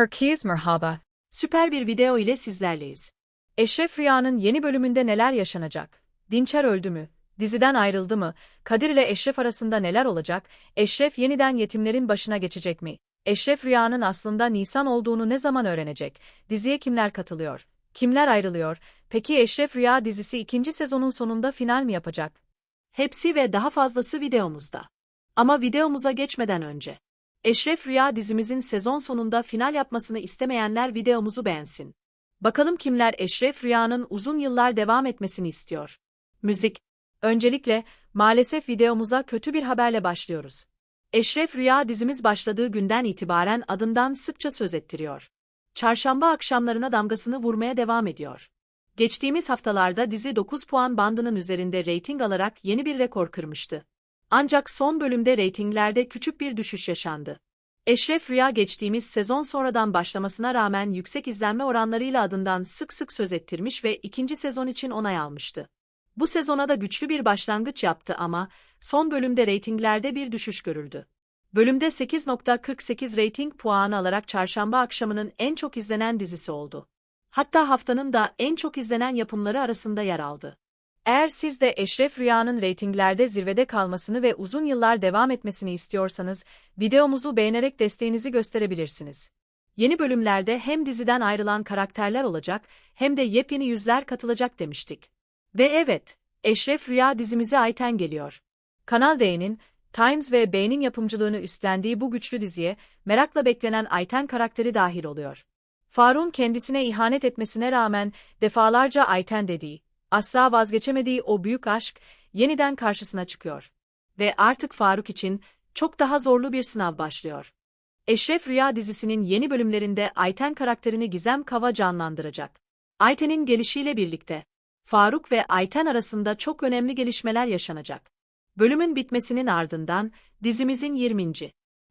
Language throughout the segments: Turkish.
Herkes merhaba. Süper bir video ile sizlerleyiz. Eşref Rüya'nın yeni bölümünde neler yaşanacak? Dinçer öldü mü? Diziden ayrıldı mı? Kadir ile Eşref arasında neler olacak? Eşref yeniden yetimlerin başına geçecek mi? Eşref Rüya'nın aslında Nisan olduğunu ne zaman öğrenecek? Diziye kimler katılıyor? Kimler ayrılıyor? Peki Eşref Rüya dizisi ikinci sezonun sonunda final mi yapacak? Hepsi ve daha fazlası videomuzda. Ama videomuza geçmeden önce. Eşref Rüya dizimizin sezon sonunda final yapmasını istemeyenler videomuzu beğensin. Bakalım kimler Eşref Rüya'nın uzun yıllar devam etmesini istiyor. Müzik. Öncelikle, maalesef videomuza kötü bir haberle başlıyoruz. Eşref Rüya dizimiz başladığı günden itibaren adından sıkça söz ettiriyor. Çarşamba akşamlarına damgasını vurmaya devam ediyor. Geçtiğimiz haftalarda dizi 9 puan bandının üzerinde reyting alarak yeni bir rekor kırmıştı. Ancak son bölümde reytinglerde küçük bir düşüş yaşandı. Eşref Rüya geçtiğimiz sezon sonradan başlamasına rağmen yüksek izlenme oranlarıyla adından sık sık söz ettirmiş ve ikinci sezon için onay almıştı. Bu sezona da güçlü bir başlangıç yaptı ama son bölümde reytinglerde bir düşüş görüldü. Bölümde 8.48 reyting puanı alarak çarşamba akşamının en çok izlenen dizisi oldu. Hatta haftanın da en çok izlenen yapımları arasında yer aldı. Eğer siz de Eşref Rüya'nın reytinglerde zirvede kalmasını ve uzun yıllar devam etmesini istiyorsanız, videomuzu beğenerek desteğinizi gösterebilirsiniz. Yeni bölümlerde hem diziden ayrılan karakterler olacak hem de yepyeni yüzler katılacak demiştik. Ve evet, Eşref Rüya dizimize Ayten geliyor. Kanal D'nin, Times ve B'nin yapımcılığını üstlendiği bu güçlü diziye, merakla beklenen Ayten karakteri dahil oluyor. Faruk'un kendisine ihanet etmesine rağmen defalarca Ayten dediği, asla vazgeçemediği o büyük aşk, yeniden karşısına çıkıyor. Ve artık Faruk için çok daha zorlu bir sınav başlıyor. Eşref Rüya dizisinin yeni bölümlerinde Ayten karakterini Gizem Kava canlandıracak. Ayten'in gelişiyle birlikte, Faruk ve Ayten arasında çok önemli gelişmeler yaşanacak. Bölümün bitmesinin ardından dizimizin 20.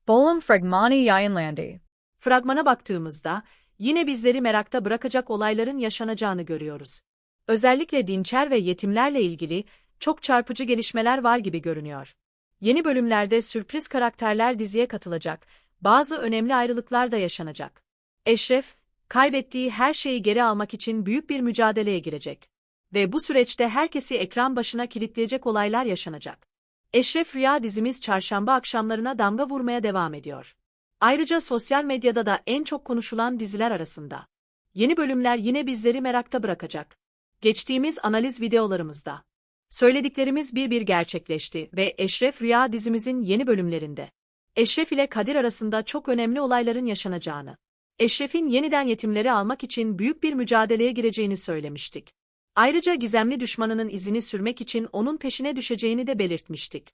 Bölüm fragmanı yayınlandı. Fragmana baktığımızda yine bizleri merakta bırakacak olayların yaşanacağını görüyoruz. Özellikle dinçer ve yetimlerle ilgili çok çarpıcı gelişmeler var gibi görünüyor. Yeni bölümlerde sürpriz karakterler diziye katılacak, bazı önemli ayrılıklar da yaşanacak. Eşref, kaybettiği her şeyi geri almak için büyük bir mücadeleye girecek. Ve bu süreçte herkesi ekran başına kilitleyecek olaylar yaşanacak. Eşref Rüya dizimiz çarşamba akşamlarına damga vurmaya devam ediyor. Ayrıca sosyal medyada da en çok konuşulan diziler arasında. Yeni bölümler yine bizleri merakta bırakacak. Geçtiğimiz analiz videolarımızda. Söylediklerimiz bir bir gerçekleşti ve Eşref Rüya dizimizin yeni bölümlerinde. Eşref ile Kadir arasında çok önemli olayların yaşanacağını. Eşref'in yeniden yetimleri almak için büyük bir mücadeleye gireceğini söylemiştik. Ayrıca gizemli düşmanının izini sürmek için onun peşine düşeceğini de belirtmiştik.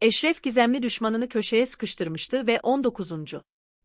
Eşref gizemli düşmanını köşeye sıkıştırmıştı ve 19.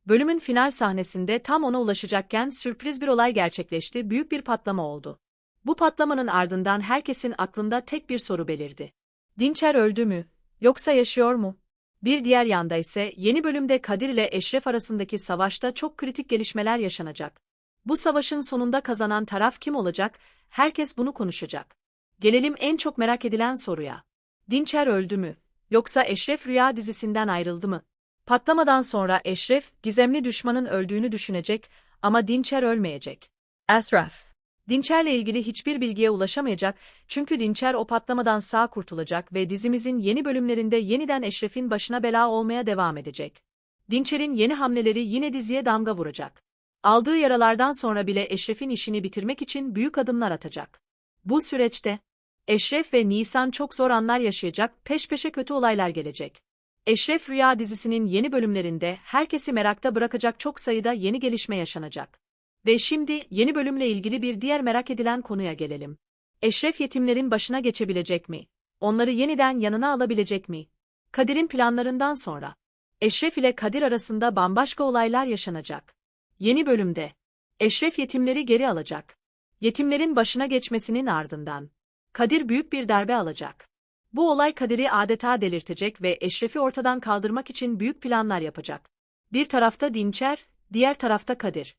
Bölümün final sahnesinde tam ona ulaşacakken sürpriz bir olay gerçekleşti, büyük bir patlama oldu. Bu patlamanın ardından herkesin aklında tek bir soru belirdi. Dinçer öldü mü? Yoksa yaşıyor mu? Bir diğer yanda ise yeni bölümde Kadir ile Eşref arasındaki savaşta çok kritik gelişmeler yaşanacak. Bu savaşın sonunda kazanan taraf kim olacak? Herkes bunu konuşacak. Gelelim en çok merak edilen soruya. Dinçer öldü mü? Yoksa Eşref Rüya dizisinden ayrıldı mı? Patlamadan sonra Eşref, gizemli düşmanın öldüğünü düşünecek ama Dinçer ölmeyecek. Esraf. Dinçer'le ilgili hiçbir bilgiye ulaşamayacak çünkü Dinçer o patlamadan sağ kurtulacak ve dizimizin yeni bölümlerinde yeniden Eşref'in başına bela olmaya devam edecek. Dinçer'in yeni hamleleri yine diziye damga vuracak. Aldığı yaralardan sonra bile Eşref'in işini bitirmek için büyük adımlar atacak. Bu süreçte Eşref ve Nisan çok zor anlar yaşayacak, peş peşe kötü olaylar gelecek. Eşref Rüya dizisinin yeni bölümlerinde herkesi merakta bırakacak çok sayıda yeni gelişme yaşanacak. Ve şimdi yeni bölümle ilgili bir diğer merak edilen konuya gelelim. Eşref yetimlerin başına geçebilecek mi? Onları yeniden yanına alabilecek mi? Kadir'in planlarından sonra Eşref ile Kadir arasında bambaşka olaylar yaşanacak. Yeni bölümde Eşref yetimleri geri alacak. Yetimlerin başına geçmesinin ardından Kadir büyük bir darbe alacak. Bu olay Kadir'i adeta delirtecek ve Eşref'i ortadan kaldırmak için büyük planlar yapacak. Bir tarafta Dinçer, diğer tarafta Kadir.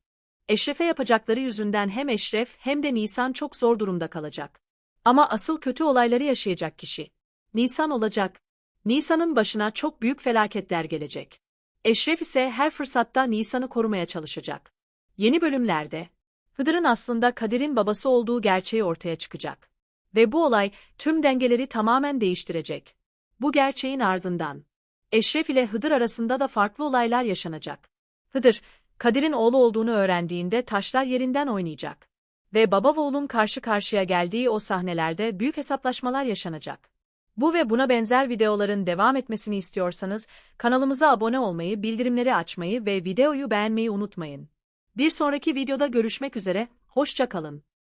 Eşref'e yapacakları yüzünden hem Eşref hem de Nisan çok zor durumda kalacak. Ama asıl kötü olayları yaşayacak kişi Nisan olacak. Nisan'ın başına çok büyük felaketler gelecek. Eşref ise her fırsatta Nisan'ı korumaya çalışacak. Yeni bölümlerde, Hıdır'ın aslında Kadir'in babası olduğu gerçeği ortaya çıkacak. Ve bu olay tüm dengeleri tamamen değiştirecek. Bu gerçeğin ardından, Eşref ile Hıdır arasında da farklı olaylar yaşanacak. Hıdır, Kadir'in oğlu olduğunu öğrendiğinde taşlar yerinden oynayacak. Ve baba ve oğlun karşı karşıya geldiği o sahnelerde büyük hesaplaşmalar yaşanacak. Bu ve buna benzer videoların devam etmesini istiyorsanız kanalımıza abone olmayı, bildirimleri açmayı ve videoyu beğenmeyi unutmayın. Bir sonraki videoda görüşmek üzere, hoşça kalın.